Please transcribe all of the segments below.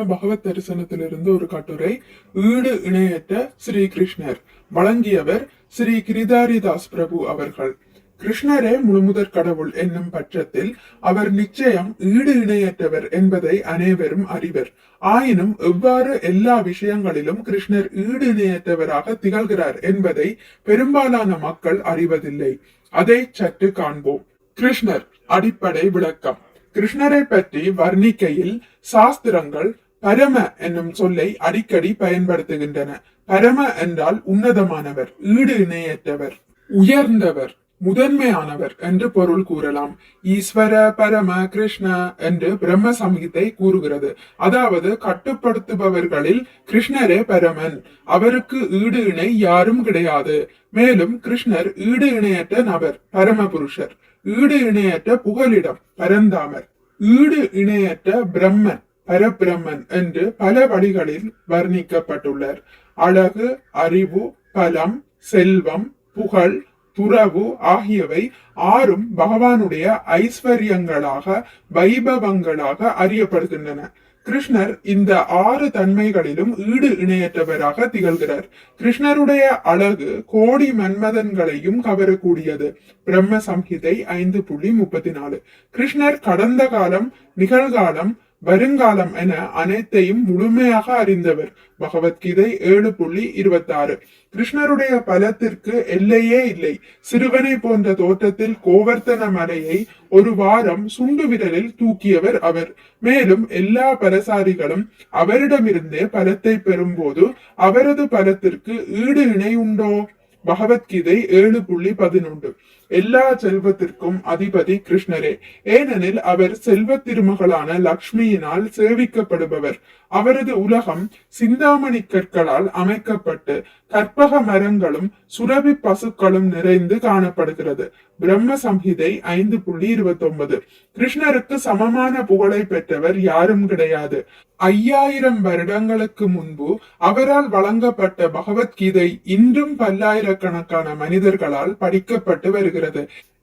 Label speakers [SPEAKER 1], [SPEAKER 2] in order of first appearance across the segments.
[SPEAKER 1] ஹரே பகவத் தரிசனத்திலிருந்து ஒரு கட்டுரை ஈடு இணையற்ற ஸ்ரீ கிருஷ்ணர் வழங்கியவர் ஸ்ரீ கிரிதாரிதாஸ் பிரபு அவர்கள். கிருஷ்ணரே முழுமுதற் கடவுள் என்னும் பட்சத்தில் அவர் நிச்சயம் ஈடு இணையற்றவர் என்பதை அனைவரும் அறிவர். ஆயினும் எவ்வாறு எல்லா விஷயங்களிலும் கிருஷ்ணர் ஈடு இணையற்றவராக திகழ்கிறார் என்பதை பெரும்பாலான மக்கள் அறிவதில்லை. அதை சற்று காண்போம். கிருஷ்ணர் அடிப்படை விளக்கம். கிருஷ்ணரை பற்றி வர்ணிக்கையில் சாஸ்திரங்கள் பரம என்னும் சொல்லை அடிக்கடி பயன்படுத்துகின்றன. பரம என்றால் உன்னதமானவர் ஈடு இணையற்றவர் உயர்ந்தவர் முதன்மையானவர் என்று பொருள் கூறலாம். ஈஸ்வர பரம கிருஷ்ண என்று பிரம்ம சமூகத்தை கூறுகிறது. அதாவது கட்டுப்படுத்துபவர்களில் கிருஷ்ணரே பரமன். அவருக்கு ஈடு இணை யாரும் கிடையாது. மேலும் கிருஷ்ணர் ஈடு இணையற்ற நபர் பரமபுருஷர் ஈடு இணையற்ற புகலிடம் பரந்தாமர். ஈடு இணையற்ற பிரம்மன். பரபிரம்மன் என்று பல வழிகளில் வர்ணிக்கப்பட்டுள்ளார். அழகு அறிவு பலம் செல்வம் புகழ் துறவு ஆகியவை ஆறும் பகவானுடைய ஐஸ்வர்யங்களாக வைபவங்களாக அறியப்படுகின்றன. கிருஷ்ணர் இந்த ஆறு தன்மைகளிலும் ஈடு இணையற்றவராக திகழ்கிறார். கிருஷ்ணருடைய அழகு கோடி மன்மதன்களையும் கவரக்கூடியது. பிரம்ம சம்ஹிதை ஐந்து புள்ளி முப்பத்தி நாலு. கிருஷ்ணர் கடந்த காலம் நிகழ்காலம் வருங்காலம் என அனைத்தையும் முழுமையாக அறிந்தவர். பகவத்கீதை ஏழு புள்ளி இருபத்தி ஆறு கிருஷ்ணருடைய பலத்திற்கு எல்லையே இல்லை. சிறுவனை போன்ற தோற்றத்தில் கோவர்த்தன மலையை ஒரு வாரம் சுண்டு விரலில் தூக்கியவர் அவர். மேலும் எல்லா பலசாரிகளும் அவரிடமிருந்தே பலத்தை பெறும்போது அவரது பலத்திற்கு ஈடு இணை உண்டோ? பகவத்கீதை ஏழு புள்ளி பதினொன்று. எல்லா செல்வத்திற்கும் அதிபதி கிருஷ்ணரே. ஏனெனில் அவர் செல்வ திருமகளான லக்ஷ்மியினால் சேவிக்கப்படுபவர். அவரது உலகம் சிந்தாமணி கற்களால் அமைக்கப்பட்டு கற்பக மரங்களும் சுரபி பசுக்களும் நிறைந்து காணப்படுகிறது. பிரம்ம சம்ஹிதை ஐந்து புள்ளி இருபத்தி ஒன்பது கிருஷ்ணருக்கு சமமான புகழை பெற்றவர் யாரும் கிடையாது. ஐயாயிரம் வருடங்களுக்கு முன்பு அவரால் வழங்கப்பட்ட பகவத்கீதை இன்றும் பல்லாயிரக்கணக்கான மனிதர்களால் படிக்கப்பட்டு வருகிறது.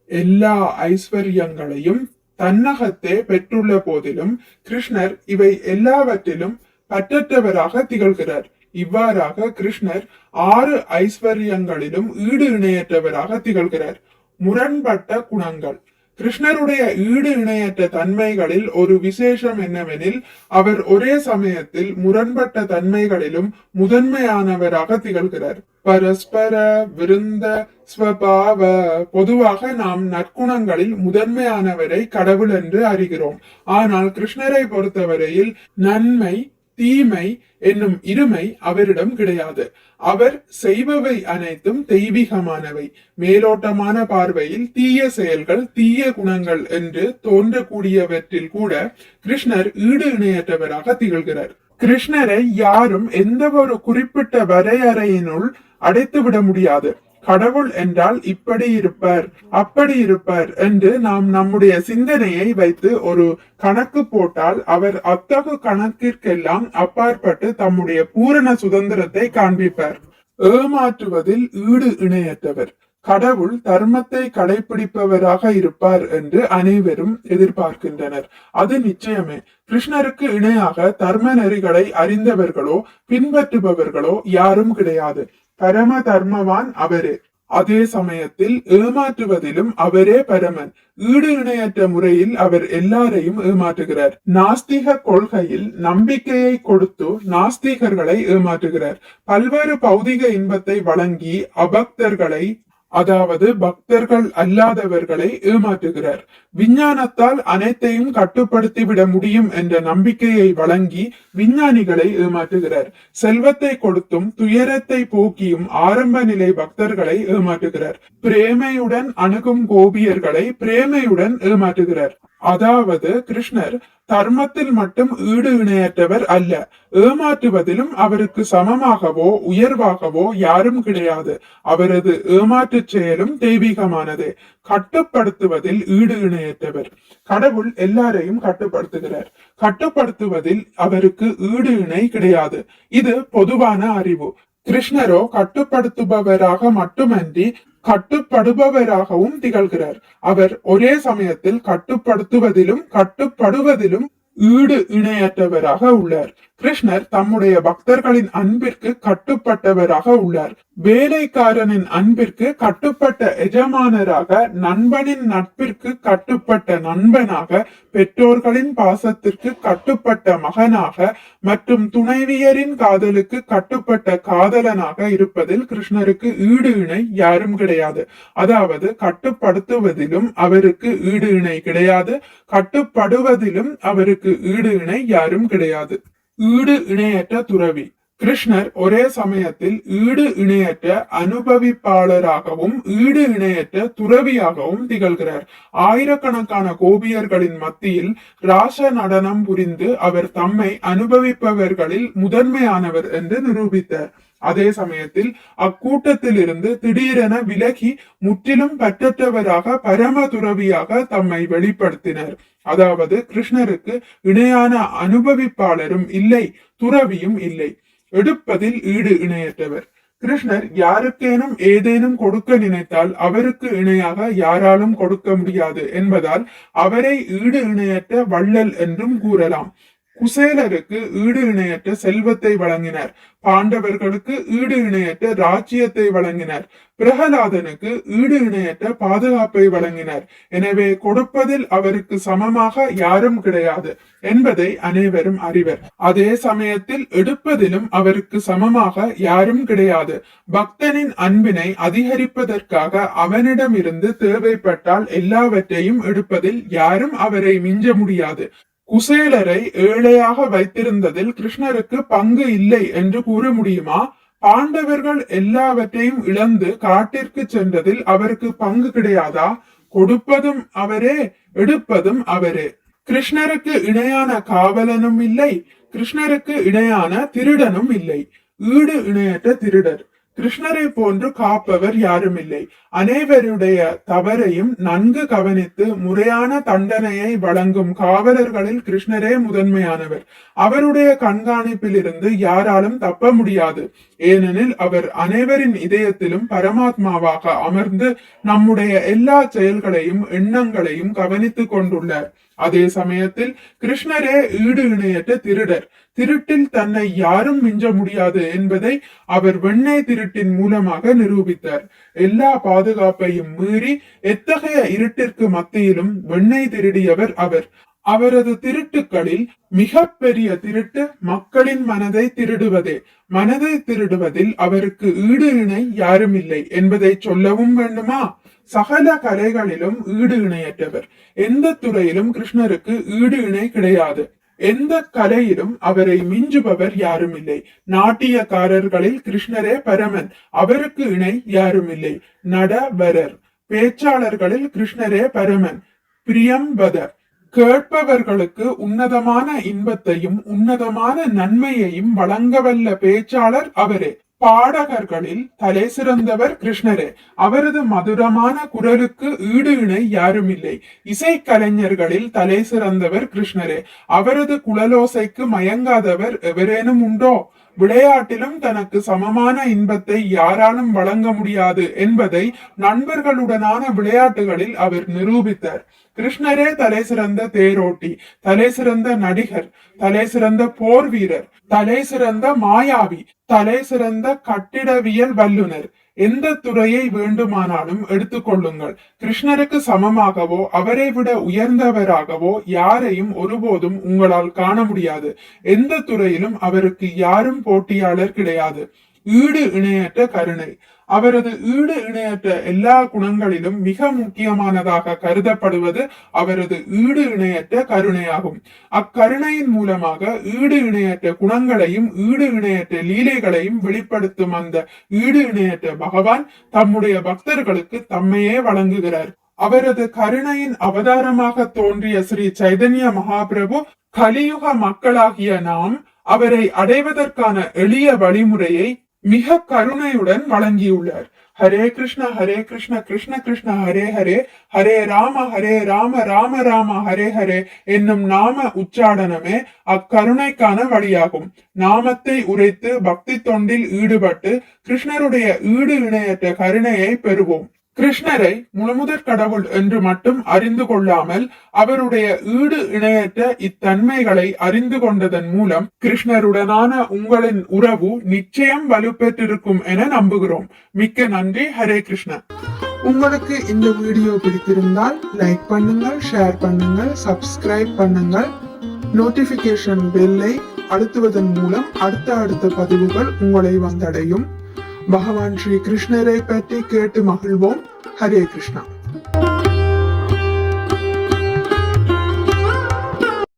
[SPEAKER 1] எல்லா ஐஸ்வர்யங்களையும் தன்னகத்தே பெற்றுள்ள போதிலும் கிருஷ்ணர் இவை எல்லாவற்றிலும் பற்றற்றவராக திகழ்கிறார். இவ்வாறாக கிருஷ்ணர் ஆறு ஐஸ்வர்யங்களிலும் ஈடு இணையற்றவராக திகழ்கிறார். முரண்பட்ட குணங்கள். கிருஷ்ணருடைய ஈடு இணையற்ற தன்மைகளில் ஒரு விசேஷம் என்னவெனில் அவர் ஒரே சமயத்தில் முரண்பட்ட தன்மைகளிலும் முதன்மையானவராக திகழ்கிறார். பரஸ்பர விருந்த ஸ்வபாவ. பொதுவாக நாம் நற்குணங்களில் முதன்மையானவரை கடவுள் என்று அறிகிறோம். ஆனால் கிருஷ்ணரை பொறுத்தவரையில் நன்மை தீமை என்னும் இருமை அவரிடம் கிடையாது. அவர் செய்பவை அனைத்தும் தெய்வீகமானவை. மேலோட்டமான பார்வையில் தீய செயல்கள் தீய குணங்கள் என்று தோன்றக்கூடியவற்றில் கூட கிருஷ்ணர் ஈடு இணையற்றவராக திகழ்கிறார். கிருஷ்ணரை யாரும் எந்த ஒரு குறிப்பிட்ட வரையறையினுள் அடைத்துவிட முடியாது. கடவுள் என்றால் இப்படி இருப்பார் அப்படி இருப்பார் என்று நாம் நம்முடைய சிந்தனையை வைத்து ஒரு கணக்கு போட்டால் அவர் அத்தகு கணக்கிற்கெல்லாம் அப்பாற்பட்டு தம்முடைய பூரண சுதந்திரத்தை காண்பிப்பார். ஏமாற்றுவதில் ஈடு இணையற்றவர். கடவுள் தர்மத்தை கடைபிடிப்பவராக இருப்பார் என்று அனைவரும் எதிர்பார்க்கின்றனர். அது நிச்சயமே. கிருஷ்ணருக்கு இணையாக தர்ம நெறிகளை அறிந்தவர்களோ பின்பற்றுபவர்களோ யாரும் கிடையாது. பரம தர்மவான் அவரே அதே சமயத்தில் ஏமாற்றுவதிலும் அவரே பரமன் ஈடு இணையற்ற முறையில் அவர் எல்லாரையும் ஏமாற்றுகிறார் நாஸ்திக கொள்கையில் நம்பிக்கையை கொடுத்து நாஸ்திகர்களை ஏமாற்றுகிறார் பல்வேறு பௌதிக இன்பத்தை வழங்கி அபக்தர்களை அதாவது பக்தர்கள் அல்லாதவர்களை ஏமாற்றுகிறார். விஞ்ஞானத்தால் அனைத்தையும் கட்டுப்படுத்தி விட முடியும் என்ற நம்பிக்கையை வழங்கி விஞ்ஞானிகளை ஏமாற்றுகிறார். செல்வத்தை கொடுத்தும் துயரத்தை போக்கியும் ஆரம்ப நிலை பக்தர்களை ஏமாற்றுகிறார். பிரேமையுடன் அணுகும் கோபியர்களை பிரேமையுடன் ஏமாற்றுகிறார். அதாவது கிருஷ்ணர் தர்மத்தில் மட்டும் ஈடு இணையற்றவர் அல்ல. ஏமாற்றுவதிலும் அவருக்கு சமமாகவோ உயர்வாகவோ யாரும் கிடையாது. அவரது ஏமாற்று செயலும் தெய்வீகமானது. கட்டுப்படுத்துவதில் ஈடு இணையற்றவர். கடவுள் எல்லாரையும் கட்டுப்படுத்துகிறார். கட்டுப்படுத்துவதில் அவருக்கு ஈடு இணை கிடையாது. இது பொதுவான அறிவு. கிருஷ்ணரோ கட்டுப்படுத்துபவராக மட்டுமன்றி கட்டுப்படுபவராகவும் திகழ்கிறார். அவர் ஒரே சமயத்தில் கட்டுப்படுத்துவதிலும் கட்டுப்படுவதிலும் ஈடு இணையற்றவராக உள்ளார். கிருஷ்ணர் தம்முடைய பக்தர்களின் அன்பிற்கு கட்டுப்பட்டவராக உள்ளார். வேலைக்காரனின் அன்பிற்கு கட்டுப்பட்ட எஜமானராக நண்பனின் நட்பிற்கு கட்டுப்பட்ட நண்பனாக பெற்றோர்களின் பாசத்திற்கு கட்டுப்பட்ட மகனாக மற்றும் துணைவியரின் காதலுக்கு கட்டுப்பட்ட காதலனாக இருப்பதில் கிருஷ்ணருக்கு ஈடு இணை யாரும் கிடையாது. அதாவது கட்டுப்படுத்துவதிலும் அவருக்கு ஈடு இணை கிடையாது. கட்டுப்படுவதிலும் அவருக்கு ஈடு இணை யாரும் கிடையாது. ஈடு இணையற்ற துறவி. கிருஷ்ணர் ஒரே சமயத்தில் ஈடு இணையற்ற அனுபவிப்பாளராகவும் ஈடு இணையற்ற துறவியாகவும் திகழ்கிறார். ஆயிரக்கணக்கான கோபியர்களின் மத்தியில் ராச நடனம் புரிந்து அவர் தம்மை அனுபவிப்பவர்களில் முதன்மையானவர் என்று நிரூபித்தார். அதே சமயத்தில் அக்கூட்டத்தில் இருந்து திடீரென விலகி முற்றிலும் பற்றற்றவராக பரம துறவியாக தம்மை வெளிப்படுத்தினர். அதாவது கிருஷ்ணருக்கு இணையான அனுபவிப்பாளரும் இல்லை துறவியும் இல்லை. எடுப்பதில் ஈடு இணையற்றவர். கிருஷ்ணர் யாருக்கேனும் ஏதேனும் கொடுக்க நினைத்தால் அவருக்கு இணையாக யாராலும் கொடுக்க முடியாது என்பதால் அவரை ஈடு இணையற்ற வள்ளல் என்றும் கூறலாம். குசேலருக்கு ஈடு இணையற்ற செல்வத்தை வழங்கினார். பாண்டவர்களுக்கு ஈடு இணையற்ற ராஜ்யத்தை வழங்கினார். பிரகலாதனுக்கு ஈடு இணையற்ற பாதுகாப்பை வழங்கினார். எனவே கொடுப்பதில் அவருக்கு சமமாக யாரும் கிடையாது என்பதை அனைவரும் அறிவர். அதே சமயத்தில் எடுப்பதிலும் அவருக்கு சமமாக யாரும் கிடையாது. பக்தனின் அன்பினை அதிகரிப்பதற்காக அவனிடமிருந்து தேவைப்பட்டால் எல்லாவற்றையும் எடுப்பதில் யாரும் அவரை மிஞ்ச முடியாது. குசேலரை ஏழையாக வைத்திருந்ததில் கிருஷ்ணருக்கு பங்கு இல்லை என்று கூற முடியுமா? பாண்டவர்கள் எல்லாவற்றையும் இழந்து காட்டிற்கு சென்றதில் அவருக்கு பங்கு கிடையாதா? கொடுப்பதும் அவரே எடுப்பதும் அவரே. கிருஷ்ணருக்கு இணையான காவலனும் இல்லை கிருஷ்ணருக்கு இணையான திருடனும் இல்லை. ஈடு இணையற்ற திருடர். கிருஷ்ணரை போன்று காப்பவர் யாரும் இல்லை அனைவருடைய தவறையும் நன்கு கவனித்து முறையான தண்டனையை வழங்கும் காவலர்களில் கிருஷ்ணரே முதன்மையானவர். அவருடைய கண்காணிப்பில் இருந்து யாராலும் தப்ப முடியாது. ஏனெனில் அவர் அனைவரின் இதயத்திலும் பரமாத்மாவாக அமர்ந்து நம்முடைய எல்லா செயல்களையும் எண்ணங்களையும் கவனித்துக் கொண்டுள்ளார். அதே சமயத்தில் கிருஷ்ணரே ஈடு இணையற்ற திருடர். திருட்டில் தன்னை யாரும் மிஞ்ச முடியாது என்பதை அவர் வெண்ணெய் திருட்டின் மூலமாக நிரூபித்தார். எல்லா பாதுகாப்பையும் மீறி எத்தகைய இருட்டிற்கு மத்தியிலும் வெண்ணெய் திருடியவர் அவர். அவரது திருட்டுக்களில் மிக பெரிய திருட்டு மக்களின் மனதை திருடுவதே. மனதை திருடுவதில் அவருக்கு ஈடு இணை யாரும் இல்லை என்பதை சொல்லவும் வேண்டுமா? சகல கலைகளிலும் ஈடு இணையற்றவர் எந்த துறையிலும் கிருஷ்ணருக்கு ஈடு இணை கிடையாது எந்த கலையிலும் அவரை மிஞ்சுபவர் யாரும் இல்லை நாட்டியக்காரர்களில் கிருஷ்ணரே பரமன் அவருக்கு இணை யாரும் இல்லை நடவரர் பேச்சாளர்களில் கிருஷ்ணரே பரமன் பிரியம்பதர் கேட்பவர்களுக்கு உன்னதமான இன்பத்தையும் உன்னதமான நன்மையையும் வழங்கவல்ல பேச்சாளர் அவரே பாடகர்களில் தலை சிறந்தவர் கிருஷ்ணரே. அவரது மதுரமான குரலுக்கு ஈடு இணை யாரும் இல்லை இசைக்கலைஞர்களில் தலை சிறந்தவர் கிருஷ்ணரே. அவரது குழலோசைக்கு மயங்காதவர் எவரேனும் உண்டோ? விளையாட்டிலும் தனக்கு சமமான இன்பத்தை யாராலும் வழங்க முடியாது என்பதை நண்பர்களுடனான விளையாட்டுகளில் அவர் நிரூபித்தார். கிருஷ்ணரே தலை சிறந்த தேரோட்டி தலை சிறந்த நடிகர் தலை சிறந்த போர் வீரர் தலை சிறந்த மாயாவி தலை சிறந்த கட்டிடவியல் வல்லுனர் எந்த துறையை வேண்டுமானாலும் எடுத்துக்கொள்ளுங்கள். கிருஷ்ணருக்கு சமமாகவோ அவரை விட உயர்ந்தவராகவோ யாரையும் ஒருபோதும் உங்களால் காண முடியாது. எந்த துறையிலும் அவருக்கு யாரும் போட்டியாளர் கிடையாது. ஈடு இணையற்ற கருணை. அவரது ஈடு இணையற்ற எல்லா குணங்களிலும் மிக முக்கியமானதாக கருதப்படுவது அவரது ஈடு இணையற்ற கருணையாகும். அக்கருணையின் மூலமாக ஈடு இணையற்ற குணங்களையும் ஈடு இணையற்ற லீலைகளையும் வெளிப்படுத்தும் அந்த ஈடு இணையற்ற பகவான் தம்முடைய பக்தர்களுக்கு தம்மையே வழங்குகிறார். அவரது கருணையின் அவதாரமாக தோன்றிய ஸ்ரீ சைதன்ய மகாபிரபு கலியுக மக்களாகிய நாம் அவரை அடைவதற்கான எளிய வழிமுறையை மிக கருணையுடன் வழங்கியுள்ளார். ஹரே கிருஷ்ண ஹரே கிருஷ்ண கிருஷ்ண கிருஷ்ண ஹரே ஹரே ஹரே ராம ஹரே ராம ராம ராம ஹரே ஹரே என்னும் நாம உச்சாடனமே அக்கருணைக்கான வழியாகும். நாமத்தை உரைத்து பக்தி தொண்டில் ஈடுபட்டு கிருஷ்ணருடைய ஈடு இணையற்ற கருணையை பெறுவோம். கிருஷ்ணரை முழுமுதற் கடவுள் என்று மட்டும் அறிந்து கொள்ளாமல் அவருடைய ஈடு இணையற்ற இத்தன்மைகளை அறிந்து கொண்டதன் மூலம் கிருஷ்ணருடனான உங்களின் உறவு நிச்சயம் வலுப்பெற்றிருக்கும் என நம்புகிறோம். மிக்க நன்றி. ஹரே கிருஷ்ணா. உங்களுக்கு இந்த வீடியோ பிடித்திருந்தால் லைக் பண்ணுங்கள் ஷேர் பண்ணுங்கள் சப்ஸ்கிரைப் பண்ணுங்கள். நோட்டிபிகேஷன் பெல்லை அழுத்துவதன் மூலம் அடுத்த அடுத்த பதிவுகள் உங்களை வந்தடையும். பகவான் ஸ்ரீ கிருஷ்ணரை பற்றி கேட்டு மகிழ்வோம் ஹரே கிருஷ்ணா